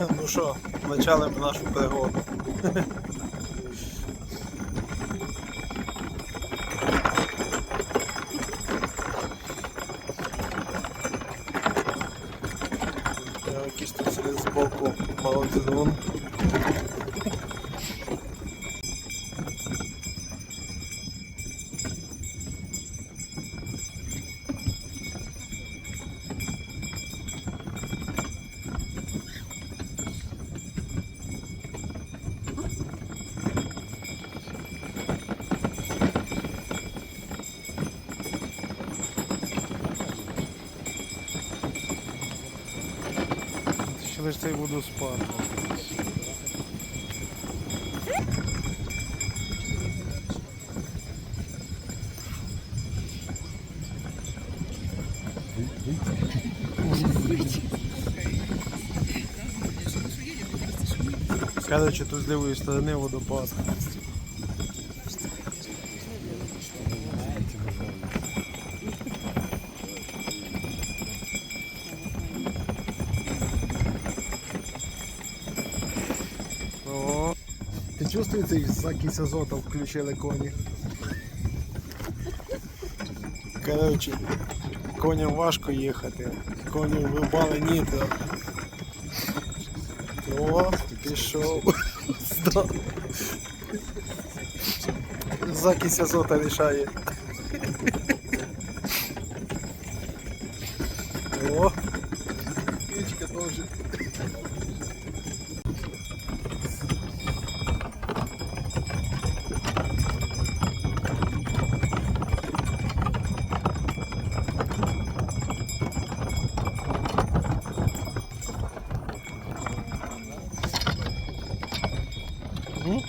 Ну що, почали б нашу пригоду. Якийсь тут сидить збоку молодцун. Лише цей водоспад. Короче, тут з лівої сторони водопад. Цей закись азота включили коні? Коротше, коням важко їхати. Коні вибали нітро. О, пішов. Закись азота рішає. О, печка теж. Ну,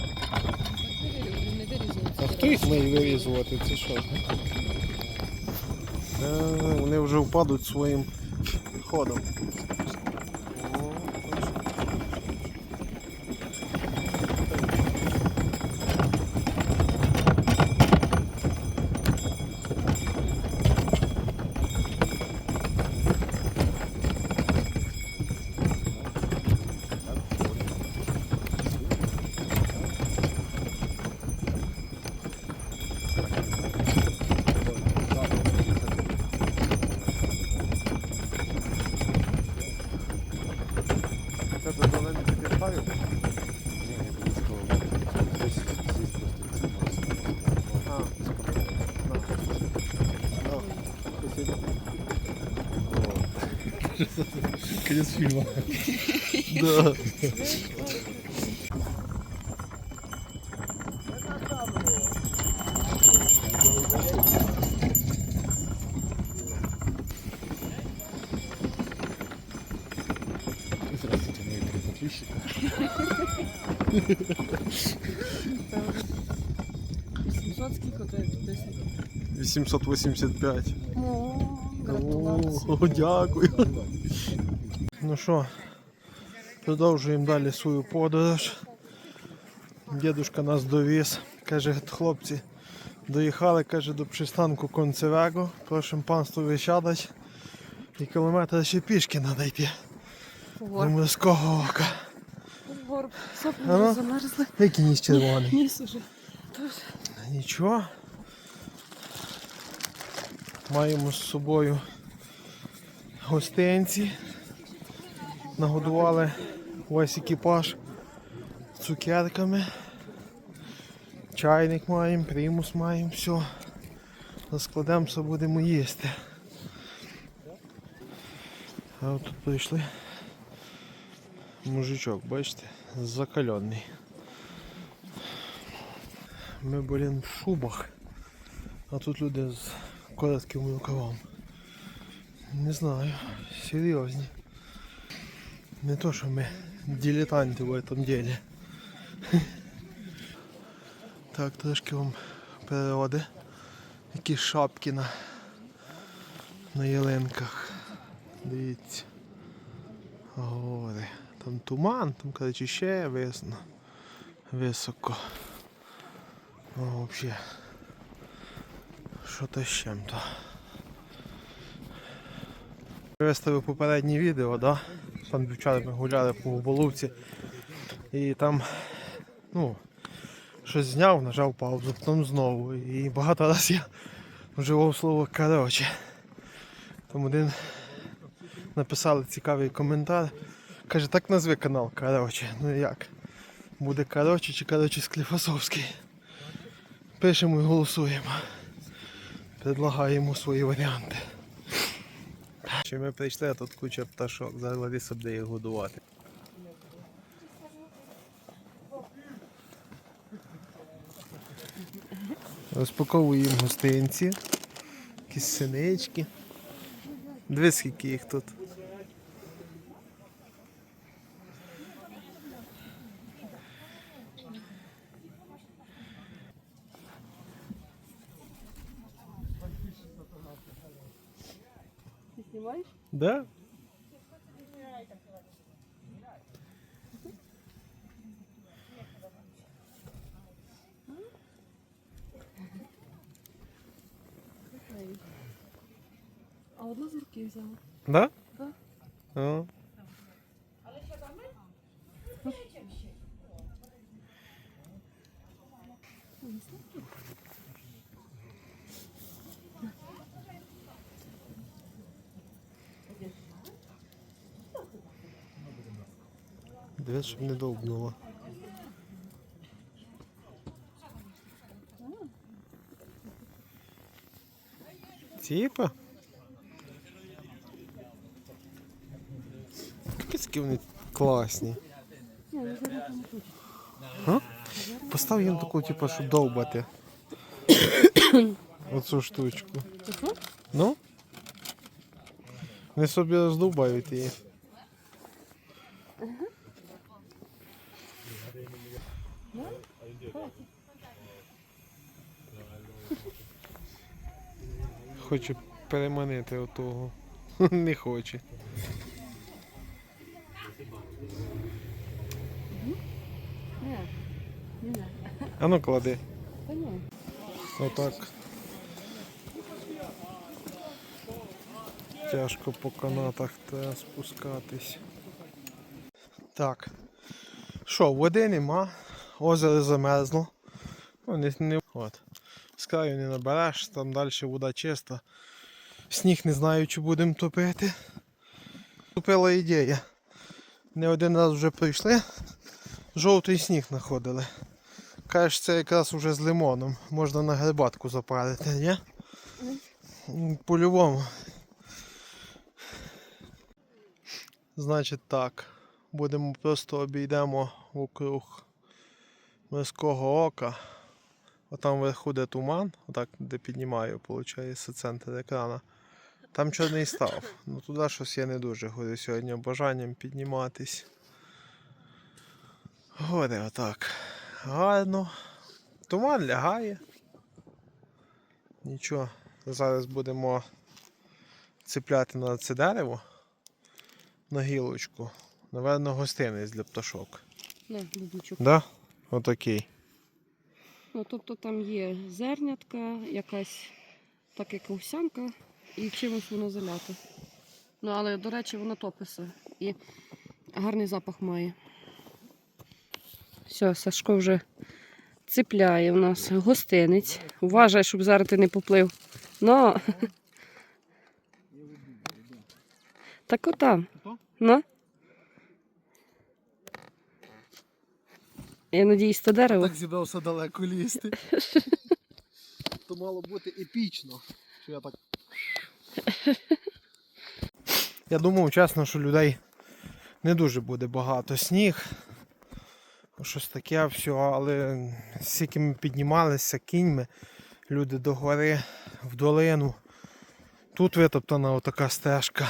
А хто їх має вирізувати? Це що? Е, Вони вже впадуть своїм ходом. Конец фильма. Да. Здравствуйте, мои три подписчика. 800 скільки тебе підписників? 885. О, гратулації. О, дякую. Ну що, продовжуємо далі свою подорож. Дідушка нас довіз. Каже, хлопці, доїхали каже, до пристанку Концевего. Просимо панство висядать. І кілометр ще пішки треба йти. Морського ока. гор, сопли вже замерзли. Який ніс червоний. Ніс уже. Нічого. Маємо з собою гостинці. Нагодували весь екіпаж цукерками. Чайник маємо, примус маємо, все. Розкладемося, будемо їсти. А от тут прийшли. Мужичок, бачите, закалений. Ми, блін, в шубах. А тут люди з коротким рукавом. Не знаю, серйозні. Не то, що ми дилетанти в этом деле. Так, трошки вам природи. Якісь шапки на, на ялинках. Дивіться. Гори. Там туман, там, коротше, ще весно. Високо. Ну, вообще. Що-то з чим-то. Виставив попереднє відео, да? Там дівчата ми гуляли по Боловці. І там, ну, щось зняв, нажав паузу, потім знову. І багато разів я вживав слово коротше. Там один написали цікавий коментар. Каже, так назви канал, коротше. Ну як? Буде коротше чи коротше Скліфосовський. Пишемо і голосуємо. Предлагаємо свої варіанти. Чи ми прийшли, а тут куча пташок. Зараз Лариса буде їх годувати. Розпаковуємо гостинці. Якісь синички. Дивись, скільки їх тут. Одну з руки взяла. Да? Да. О. Дивись, щоб не довбнуло. Типа? Капецькі вони класні. А? Постав їм таку, типу, щоб довбати. Оцю штучку. Ну? Вони собі роздовбають її. Хочу переманити отого. Не хоче. А ну клади. Отак. Тяжко по канатах треба спускатись. Так. Що, води нема, озеро замерзло. Ну, не, не, от. З краю не набереш, там далі вода чиста. Сніг не знаю, чи будемо топити. Тупила ідея. Не один раз вже прийшли, жовтий сніг знаходили. Кажеш, це якраз уже з лимоном. Можна на грибатку запарити, ні? По-любому. Значить так. Будемо просто обійдемо вокруг морського ока. Отам вверху де туман, отак де піднімаю, виходить, центр екрана. Там чорний став. Ну туди щось я не дуже горю сьогодні бажанням підніматись. Горе отак. Гарно. Туман лягає. Нічого. Зараз будемо цепляти на це дерево на гілочку. Наверно, гостинець для пташок. Не. Да? Отакий. Ну, тобто там є зернятка, якась так як овсянка, і чимось воно заляте. Ну, але, до речі, воно тописе і гарний запах має. Все, Сашко вже цепляє у нас гостинець. Уважай, щоб зараз ти не поплив. Ну. Так отам. Ну. Я надіюсь, то дерево. Так зібрався далеко лізти. То мало бути епічно. Що я так. Я думав, чесно, що людей не дуже буде багато. Сніг. Щось таке все, але скільки ми піднімалися кіньми, люди до гори, в долину. Тут витоптана отака стежка.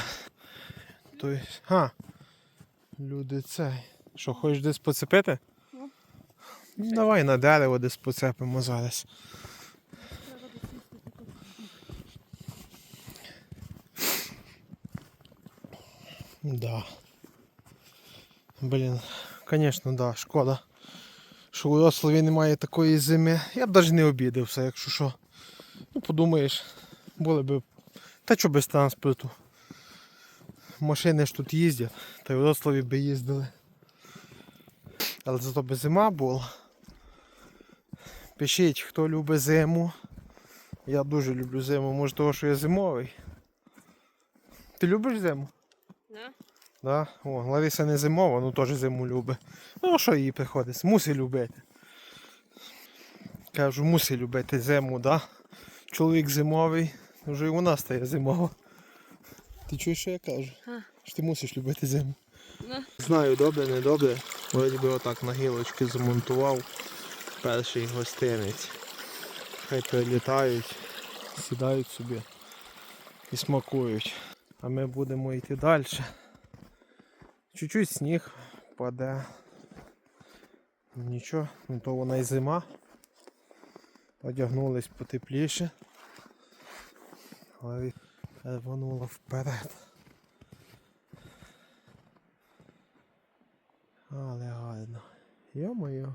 Тобто, а, люди цей. Що, хочеш десь поцепити? Ну, Давай на дерево десь поцепимо зараз. Да. Блін, звісно, да, шкода. Що у Рославі немає такої зими. Я б навіть не обідався, якщо що. Ну, подумаєш, були б. Та що без транспорту. машини ж тут їздять, та й в Рославі би їздили. Але зато би зима була. Пишіть, хто любить зиму. Я дуже люблю зиму, може того, що я зимовий. Ти любиш зиму? Да? Да? О, Лариса не зимова, ну теж зиму любить. Ну, що їй приходить? Мусить любити. Кажу, мусить любити зиму, да? Чоловік зимовий, вже і вона стає зимова. Ти чуєш, що я кажу? А. Що ти мусиш любити зиму. Да. Знаю, добре, не добре. Вроді би отак на гілочки замонтував перший гостинець. Хай прилітають, сідають собі і смакують. А ми будемо йти далі. Чуть-чуть сніг паде. Нічого, ну то вона і зима. Одягнулись потепліше. Але рвануло вперед. Але гарно. Йо-моє.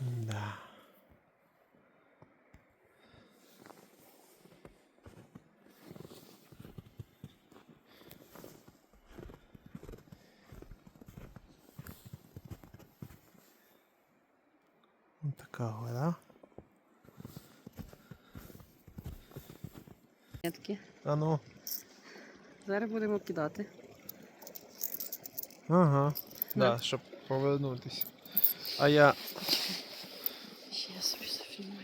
Да. Така гора. А ну. Зараз будемо кидати. Ага. Да. Да, щоб повернутися. А я Ще я собі зафільмую.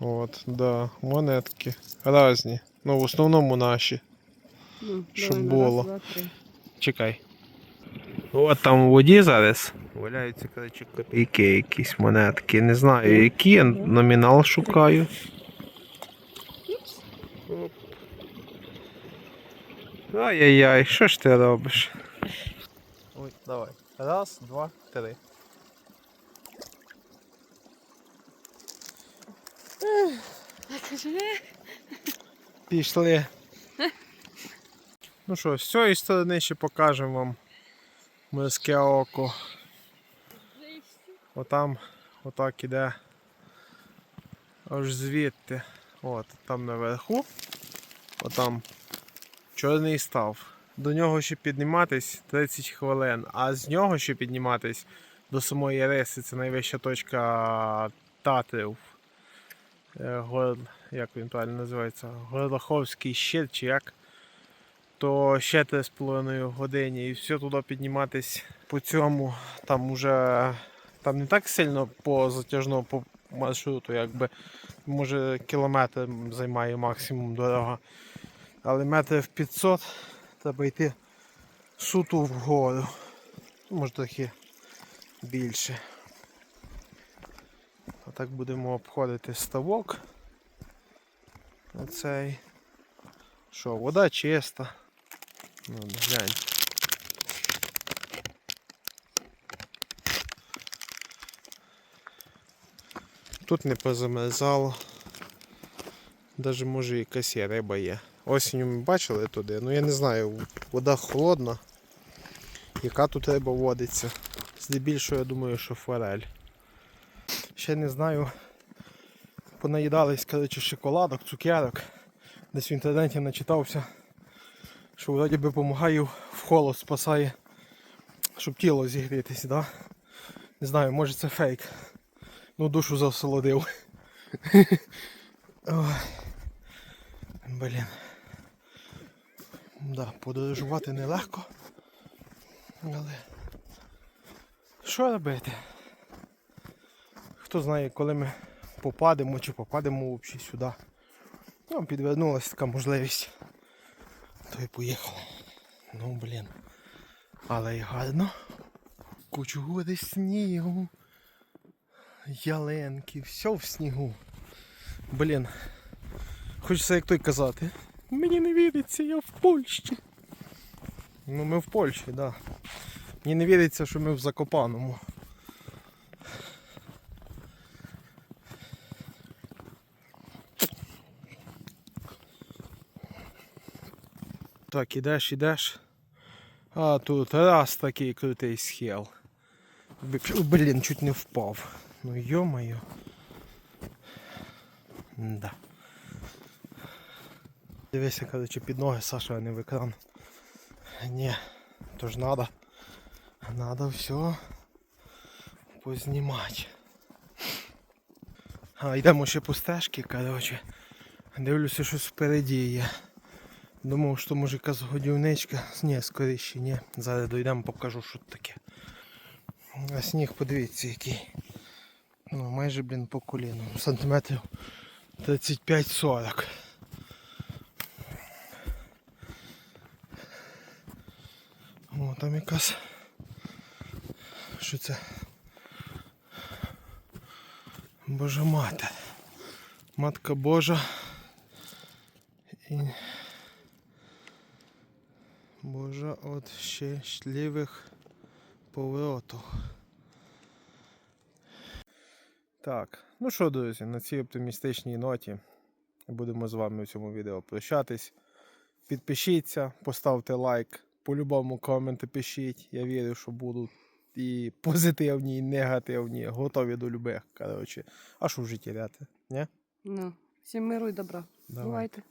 От, да, монетки. Разні. Ну, в основному наші. Ну, Щоб давай було. Раз, два, три. Чекай. От там у воді зараз валяються, коротше, копійки якісь монетки. Не знаю які, я номінал шукаю. Ай-яй-яй, що ж ти робиш? Ой, давай. Раз, два, три. Пішли. Ну що, з цієї сторони ще покажемо вам морське око. Отам, отак іде. Аж звідти. От, там наверху. Отам чорний став. До нього ще підніматись 30 хвилин, а з нього ще підніматись до самої риси, це найвища точка Татрів. Е, Гор, як він правильно називається? Горлаховський щит чи як. То ще 3,5 години і все туди підніматись по цьому. Там уже там не так сильно по затяжному по маршруту, якби може кілометр займає максимум дорога. Але метрів 500 треба йти суто вгору. Може трохи більше. А так будемо обходити ставок. Оцей. Що, вода чиста. Ну, глянь. Тут не позамерзало. Даже може якась є риба є. Осінню ми бачили туди, ну я не знаю, вода холодна. Яка тут риба водиться? Здебільшого я думаю, що форель. Ще не знаю. Понаїдались, коротше, шоколадок, цукерок. Десь в інтернеті начитався, що вроді би допомагає в холод спасає, щоб тіло зігрітись, да? Не знаю, може це фейк. Ну душу засолодив. Блін. Да, подорожувати нелегко. Але що робити? Хто знає, коли ми попадемо чи попадемо взагалі сюди. Нам підвернулася така можливість. То і поїхали. Ну блін. Але й гарно. Кучу гори снігу. Яленки, все в снігу. Блін. Хочеться як той казати. Мені не віриться, я в Польщі. Ну ми в Польщі, так. Да. Мені не віриться, що ми в Закопаному. Так, ідеш, ідеш. А тут раз такий крутий схил. Блін, чуть не впав. Ну ё-моё. Да. Дивися, короче, під ноги Саша, а не в екран. Ні, то ж надо. Надо все познімати. А, йдемо ще по стежці, короче. Дивлюся, щось впереді є. Думав, що може якась годівничка. Ні, скоріше, ні. Зараз дійдемо, покажу, що це таке. А сніг, подивіться, який. Ну, майже, блін, по коліну. Сантиметрів 35-40. О, там якась. Що це? Божа мати. Матка Божа. І... Божа от щасливих поворотів. Так, ну що, друзі, на цій оптимістичній ноті будемо з вами в цьому відео прощатись. Підпишіться, поставте лайк, по-любому коменти пишіть. Я вірю, що будуть і позитивні, і негативні, готові до любих. Коротше. А що в житті ряти? Ні? Ну, всім миру і добра. Давай. Бувайте.